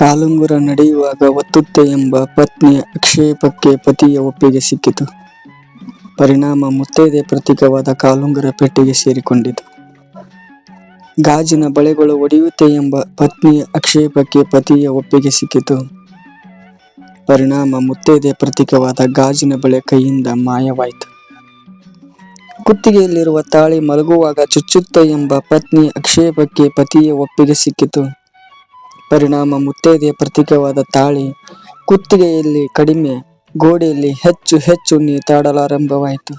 ಕಾಲುಂಗುರ ನಡೆಯುವಾಗ ಒತ್ತುತ್ತೆ ಎಂಬ ಪತ್ನಿಯ ಆಕ್ಷೇಪಕ್ಕೆ ಪತಿಯ ಒಪ್ಪಿಗೆ ಸಿಕ್ಕಿತು. ಪರಿಣಾಮ ಮುತ್ತೈದೆ ಪ್ರತೀಕವಾದ ಕಾಲುಂಗುರ ಪೆಟ್ಟಿಗೆ ಸೇರಿಕೊಂಡಿತು. ಗಾಜಿನ ಬಳೆಗಳು ಒಡೆಯುತ್ತೆ ಎಂಬ ಪತ್ನಿಯ ಆಕ್ಷೇಪಕ್ಕೆ ಪತಿಯ ಒಪ್ಪಿಗೆ ಸಿಕ್ಕಿತು. ಪರಿಣಾಮ ಮುತ್ತೈದೆ ಪ್ರತೀಕವಾದ ಗಾಜಿನ ಬಳೆ ಕೈಯಿಂದ ಮಾಯವಾಯಿತು. ಕುತ್ತಿಗೆಯಲ್ಲಿರುವ ತಾಳಿ ಮಲಗುವಾಗ ಚುಚ್ಚುತ್ತೆ ಎಂಬ ಪತ್ನಿ ಆಕ್ಷೇಪಕ್ಕೆ ಪತಿಯ ಒಪ್ಪಿಗೆ ಸಿಕ್ಕಿತು. ಪರಿಣಾಮ ಮುತ್ತೈದೆಯ ಪ್ರತೀಕವಾದ ತಾಳಿ ಕುತ್ತಿಗೆಯಲ್ಲಿ ಕಡಿಮೆ, ಗೋಡೆಯಲ್ಲಿ ಹೆಚ್ಚು ಹೆಚ್ಚು ನೇತಾಡಲಾರಂಭವಾಯಿತು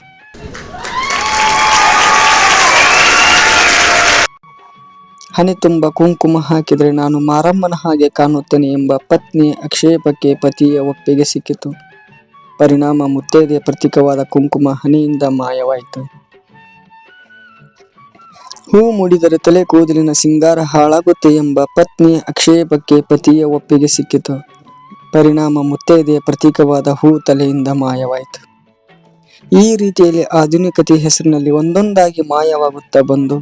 ಹನಿ ತುಂಬ ಕುಂಕುಮ ಹಾಕಿದರೆ ನಾನು ಮಾರಮ್ಮನ ಹಾಗೆ ಕಾಣುತ್ತೇನೆ ಎಂಬ ಪತ್ನಿಯ ಆಕ್ಷೇಪಕ್ಕೆ ಪತಿಯ ಒಪ್ಪಿಗೆ ಸಿಕ್ಕಿತು. ಪರಿಣಾಮ ಮುತ್ತೈದೆಯ ಪ್ರತೀಕವಾದ ಕುಂಕುಮ ಹನಿಯಿಂದ ಮಾಯವಾಯಿತು. ಹೂ ಮೂಡಿದರೆ ತಲೆ ಕೂದಲಿನ ಸಿಂಗಾರ ಹಾಳಾಗುತ್ತೆ ಎಂಬ ಪತ್ನಿಯ ಆಕ್ಷೇಪಕ್ಕೆ ಪತಿಯ ಒಪ್ಪಿಗೆ ಸಿಕ್ಕಿತು. ಪರಿಣಾಮ ಮುತ್ತೈದೆಯ ಪ್ರತೀಕವಾದ ಹೂ ತಲೆಯಿಂದ ಮಾಯವಾಯಿತು. ಈ ರೀತಿಯಲ್ಲಿ ಆಧುನಿಕತೆ ಹೆಸರಿನಲ್ಲಿ ಒಂದೊಂದಾಗಿ ಮಾಯವಾಗುತ್ತಾ ಬಂದು,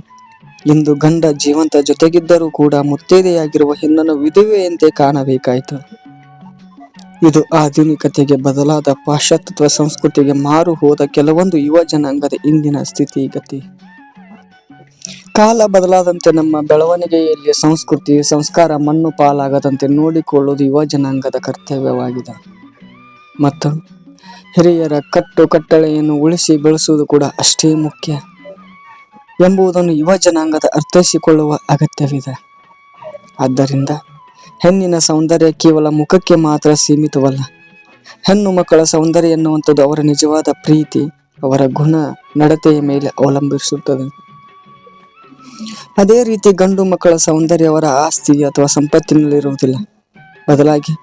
ಇಂದು ಗಂಡ ಜೀವಂತ ಜೊತೆಗಿದ್ದರೂ ಕೂಡ ಮುತ್ತೈದೆಯಾಗಿರುವ ಹೆಣ್ಣನ್ನು ವಿಧವೆಯಂತೆ ಕಾಣಬೇಕಾಯಿತು. ಇದು ಆಧುನಿಕತೆಗೆ ಬದಲಾದ ಪಾಶ್ಚಾತ್ಯ ಸಂಸ್ಕೃತಿಗೆ ಮಾರು ಹೋದ ಕೆಲವೊಂದು ಯುವ ಜನಾಂಗದ ಇಂದಿನ ಸ್ಥಿತಿಗತಿ. ಕಾಲ ಬದಲಾದಂತೆ ನಮ್ಮ ಬೆಳವಣಿಗೆಯಲ್ಲಿ ಸಂಸ್ಕೃತಿ, ಸಂಸ್ಕಾರ ಮಣ್ಣು ಪಾಲಾಗದಂತೆ ನೋಡಿಕೊಳ್ಳುವುದು ಯುವ ಜನಾಂಗದ ಕರ್ತವ್ಯವಾಗಿದೆ. ಮತ್ತು ಹಿರಿಯರ ಕಟ್ಟು ಕಟ್ಟಳೆಯನ್ನು ಉಳಿಸಿ ಬೆಳೆಸುವುದು ಕೂಡ ಅಷ್ಟೇ ಮುಖ್ಯ ಎಂಬುದನ್ನು ಯುವ ಜನಾಂಗದ ಅರ್ಥೈಸಿಕೊಳ್ಳುವ ಅಗತ್ಯವಿದೆ. ಆದ್ದರಿಂದ ಹೆಣ್ಣಿನ ಸೌಂದರ್ಯ ಕೇವಲ ಮುಖಕ್ಕೆ ಮಾತ್ರ ಸೀಮಿತವಲ್ಲ, ಹೆಣ್ಣು ಮಕ್ಕಳ ಸೌಂದರ್ಯ ಎನ್ನುವಂಥದ್ದು ಅವರ ನಿಜವಾದ ಪ್ರೀತಿ, ಅವರ ಗುಣ, ನಡತೆಯ ಮೇಲೆ ಅವಲಂಬಿಸುತ್ತದೆ. ಅದೇ ರೀತಿ ಗಂಡು ಮಕ್ಕಳ ಸೌಂದರ್ಯ ಅವರ ಆಸ್ತಿ ಅಥವಾ ಸಂಪತ್ತಿನಲ್ಲಿರುವುದಿಲ್ಲ. ಬದಲಾಗಿ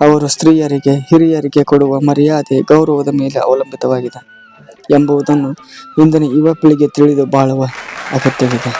ಅವರು ಸ್ತ್ರೀಯರಿಗೆ, ಹಿರಿಯರಿಗೆ ಕೊಡುವ ಮರ್ಯಾದೆ ಗೌರವದ ಮೇಲೆ ಅವಲಂಬಿತವಾಗಿದೆ ಎಂಬುದನ್ನು ಇಂದಿನ ಯುವ ಪೀಳಿಗೆ ತಿಳಿದು ಬಾಳುವ ಅಗತ್ಯವಿದೆ.